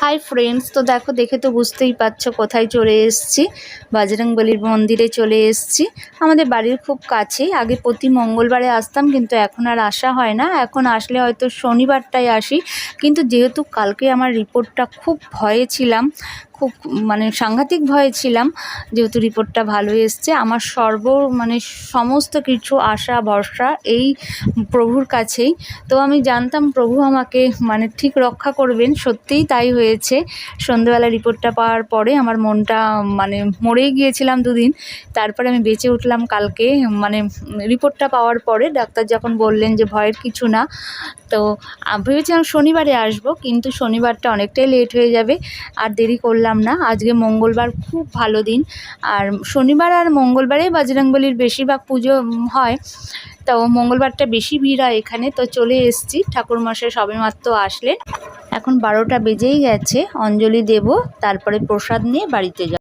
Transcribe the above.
Hi friends তো দেখো, দেখে তো বুঝতেই পারছ কোথায় চলে এসেছি। বাজরংবলির মন্দিরে চলে এসেছি। আমাদের বাড়ির খুব কাছেই, আগে প্রতি মঙ্গলবারে আসতাম কিন্তু এখন আর আসা হয় না। এখন আসলে হয়তো শনিবারটাই আসি, কিন্তু যেহেতু কালকে আমার রিপোর্টটা খুব ভয়ে ছিলাম খুব মানে সাংঘাতিক ভয়ে ছিলাম, যেহেতু রিপোর্টটা ভালো এসছে। আমার সর্ব মানে সমস্ত কিছু আশা, ভরসা এই প্রভুর কাছেই। তো আমি জানতাম প্রভু আমাকে মানে ঠিক রক্ষা করবেন, সত্যিই তাই হয়েছে। সন্ধেবেলা রিপোর্টটা পাওয়ার পরে আমার মনটা মানে মরেই গিয়েছিলাম দুদিন। তারপরে আমি বেঁচে উঠলাম কালকে। মানে রিপোর্টটা পাওয়ার পরে ডাক্তার যখন বললেন যে ভয়ের কিছু না, তো ভেবেছিলাম শনিবারে আসব, কিন্তু শনিবারটা অনেকটাই লেট হয়ে যাবে। আর দেরি করলাম না। আজকে মঙ্গলবার খুব ভালো দিন। আর শনিবার আর মঙ্গলবারে বজরংবলির বেশিরভাগ পুজো হয়। তো মঙ্গলবারটা বেশি ভিড় হয় এখানে। তো চলে এসেছি। ঠাকুরমশাই সবেমাত্র আসলেন। এখন বারোটা বেজেই গেছে। অঞ্জলি দেব, তারপরে প্রসাদ নিয়ে বাড়িতে যাব।